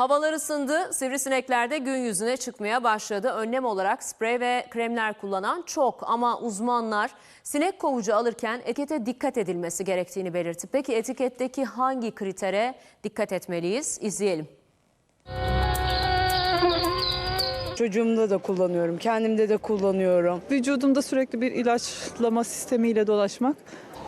Havalar ısındı, sivrisinekler de gün yüzüne çıkmaya başladı. Önlem olarak sprey ve kremler kullanan çok ama uzmanlar sinek kovucu alırken etikete dikkat edilmesi gerektiğini belirtti. Peki etiketteki hangi kritere dikkat etmeliyiz? İzleyelim. Çocuğumda da kullanıyorum, kendimde de kullanıyorum. Vücudumda sürekli bir ilaçlama sistemiyle dolaşmak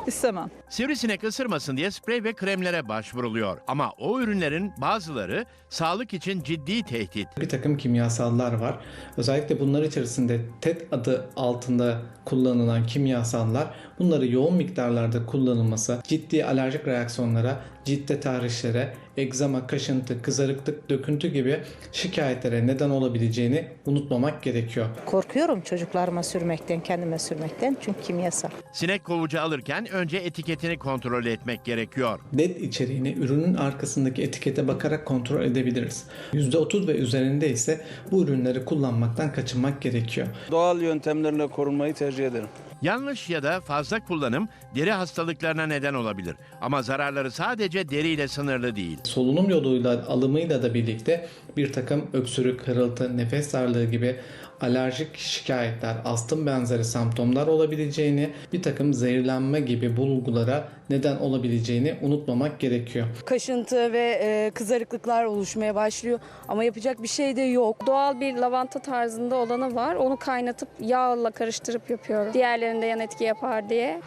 istemem. Sivrisinek ısırmasın diye sprey ve kremlere başvuruluyor. Ama o ürünlerin bazıları sağlık için ciddi tehdit. Bir takım kimyasallar var. Özellikle bunlar içerisinde TET adı altında kullanılan kimyasallar bunları yoğun miktarlarda kullanılması ciddi alerjik reaksiyonlara, ciltte tahrişlere, egzama, kaşıntı, kızarıklık, döküntü gibi şikayetlere neden olabileceğini unutmamak gerekiyor. Korkuyorum çocuklarıma sürmekten, kendime sürmekten çünkü kimyasal. Sinek kovucu alırken önce etiketini kontrol etmek gerekiyor. LED içeriğini ürünün arkasındaki etikete bakarak kontrol edebiliriz. %30 ve üzerinde ise bu ürünleri kullanmaktan kaçınmak gerekiyor. Doğal yöntemlerle korunmayı tercih ederim. Yanlış ya da fazla kullanım deri hastalıklarına neden olabilir. Ama zararları sadece deriyle sınırlı değil. Solunum yoluyla alımıyla da birlikte bir takım öksürük, hırıltı, nefes darlığı gibi alerjik şikayetler, astım benzeri semptomlar olabileceğini, bir takım zehirlenme gibi bulgulara neden olabileceğini unutmamak gerekiyor. Kaşıntı ve e, kızarıklıklar oluşmaya başlıyor ama yapacak bir şey de yok. Doğal bir lavanta tarzında olanı var. Onu kaynatıp yağla karıştırıp yapıyorum. Diğerlerinde yan etki yapar diye.